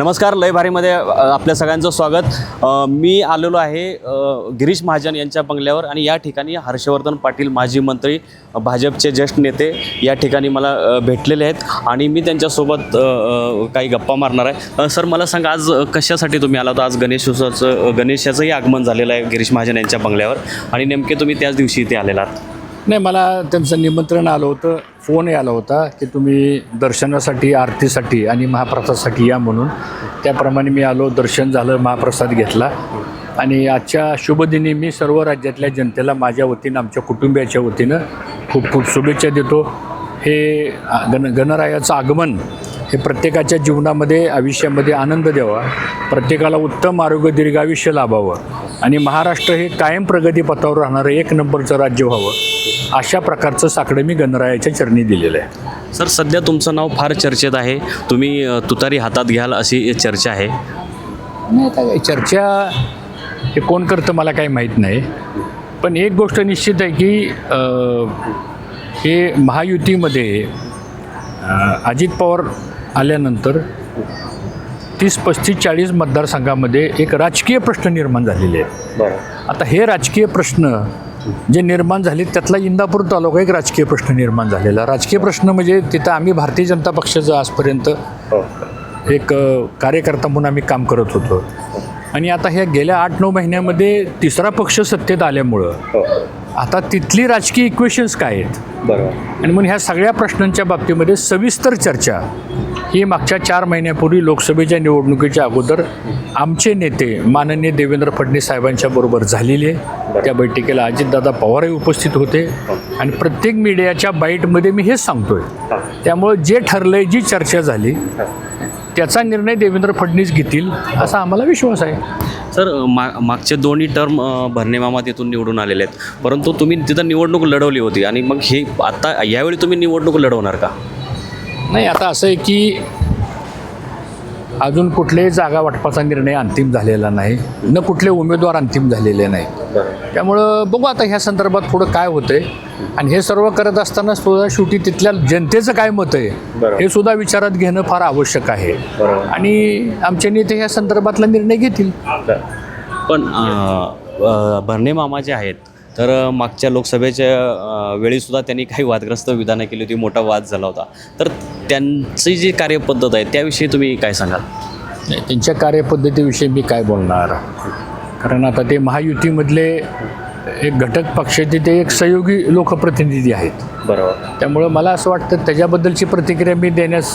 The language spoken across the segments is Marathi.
नमस्कार लय भारीमध्ये आपल्या सगळ्यांचं स्वागत. मी आलेलो आहे गिरीश महाजन यांच्या बंगल्यावर आणि या ठिकाणी हर्षवर्धन पाटील माजी मंत्री भाजपचे ज्येष्ठ नेते या ठिकाणी मला भेटलेले आहेत आणि मी त्यांच्यासोबत काही गप्पा मारणार आहे. सर मला सांगा आज कशासाठी तुम्ही आला होता आज गणेश उत्सवाचं गणेशाचंही आगमन झालेलं आहे गिरीश महाजन यांच्या बंगल्यावर आणि नेमके तुम्ही त्याच दिवशी इथे आलेला आहात. नाही मला त्यांचं निमंत्रण आलं होतं फोन आला होता की तुम्ही दर्शनासाठी आरतीसाठी आणि महाप्रसादासाठी या म्हणून. त्याप्रमाणे मी आलो दर्शन झालं महाप्रसाद घेतला. आणि आजच्या शुभदिनी मी सर्व राज्यातल्या जनतेला माझ्या वतीनं आमच्या कुटुंबियाच्या वतीनं खूप खूप शुभेच्छा देतो. हे गण गणरायाचं आगमन हे प्रत्येकाच्या जीवनामध्ये आयुष्यामध्ये आनंद द्यावा. प्रत्येकाला उत्तम आरोग्य दीर्घायुष्य लाभावं. आणि महाराष्ट्र हे कायम प्रगतीपथावर राहणारं एक नंबरचं राज्य व्हावं. अशा प्रकारचं साकडं मी गणरायाच्या चरणी दिलेलं आहे. सर सध्या तुमचं नाव फार चर्चेत आहे. तुम्ही अ, तुतारी हातात घ्याल अशी चर्चा आहे. नाही आता चर्चा हे कोण करतं मला काही माहीत नाही. पण एक गोष्ट निश्चित आहे की अं, हे महायुतीमध्ये अं, अजित पवार आल्यानंतर तीस पस्तीस चाळीस मतदारसंघामध्ये एक राजकीय प्रश्न निर्माण झालेले आहेत. आता हे राजकीय प्रश्न जे निर्माण झाले त्यातला इंदापूर तालुका एक राजकीय प्रश्न निर्माण झालेला. राजकीय प्रश्न म्हणजे तिथं आम्ही भारतीय जनता पक्षाचं आजपर्यंत एक कार्यकर्ता म्हणून आम्ही काम करत होतो. आणि आता ह्या गेल्या आठ नऊ महिन्यामध्ये तिसरा पक्ष सत्तेत आल्यामुळं हो. आता तिथली राजकीय इक्वेशन्स काय आहेत? बरोबर. आणि म्हणून ह्या सगळ्या प्रश्नांच्या बाबतीमध्ये सविस्तर चर्चा. ही मागच्या चार महिन्यापूर्वी लोकसभेच्या निवडणुकीच्या अगोदर आमचे नेते माननीय देवेंद्र फडणवीस साहेबांच्या बरोबर झालेली. आहे त्या बैठकीला अजितदादा पवारही उपस्थित होते. आणि प्रत्येक मीडियाच्या बाईटमध्ये मी हेच सांगतोय. त्यामुळं जे ठरलंय जी चर्चा झाली त्याचा निर्णय देवेंद्र फडणवीस घेतील असा आम्हाला विश्वास आहे. सर मा मागचे दोन्ही टर्म भरणे मामा तिथून निवडून आलेले आहेत. परंतु तुम्ही तिथं निवडणूक लढवली होती आणि मग हे आता यावेळी तुम्ही निवडणूक लढवणार का? नाही आता असं आहे की अजून कुठल्याही जागा वाटपाचा निर्णय अंतिम झालेला नाही. न कुठले उमेदवार अंतिम झालेले नाही त्यामुळं बघू आता ह्या संदर्भात पुढं काय होतंय. आणि हे सर्व करत असताना सुद्धा शेवटी तिथल्या जनतेचं काय मत आहे हे सुद्धा विचारात घेणं फार आवश्यक आहे. आणि आमचे नेते ह्या संदर्भातला निर्णय घेतील. पण भरणे मामा जे आहेत तर मागच्या लोकसभेच्या वेळीसुद्धा त्यांनी काही वादग्रस्त विधानं केली होती मोठा वाद झाला होता. तर त्यांची जी कार्यपद्धत आहे त्याविषयी तुम्ही काय सांगाल? नाही त्यांच्या कार्यपद्धतीविषयी मी काय बोलणार? कारण आता ते महायुतीमधले एक घटक पक्षाचे ते एक सहयोगी लोकप्रतिनिधी आहेत. बरोबर. त्यामुळं मला असं वाटतं त्याच्याबद्दलची प्रतिक्रिया मी देण्यास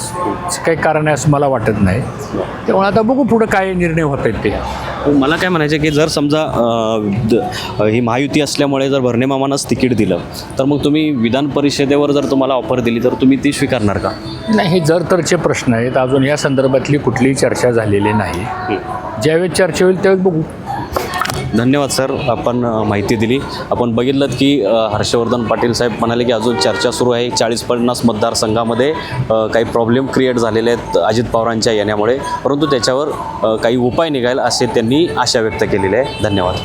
काही कारण आहे असं मला वाटत नाही. त्यामुळे आता बघू पुढं काय निर्णय होत आहेत ते. मला काय म्हणायचं की जर समजा अ, ही महायुती असल्यामुळे जर भरणे मामांनाच तिकीट दिलं तर मग तुम्ही विधान परिषदेवर जर तुम्हाला ऑफर दिली तर तुम्ही ती स्वीकारणार का? नाही हे जर तरचे प्रश्न आहेत अजून या संदर्भातली कुठलीही चर्चा झालेली नाही. ज्यावेळेस चर्चा होईल त्यावेळेस बघू. धन्यवाद सर आपण माहिती दिली. आपण बघितलं की हर्षवर्धन पाटील साहेब म्हणाले की अजून चर्चा सुरू आहे. चाळीस पन्नास मतदारसंघामध्ये काही प्रॉब्लेम क्रिएट झालेले आहेत अजित पवारांच्या येण्यामुळे. परंतु त्याच्यावर काही उपाय निघाल असे त्यांनी आशा व्यक्त केलेली आहे. धन्यवाद.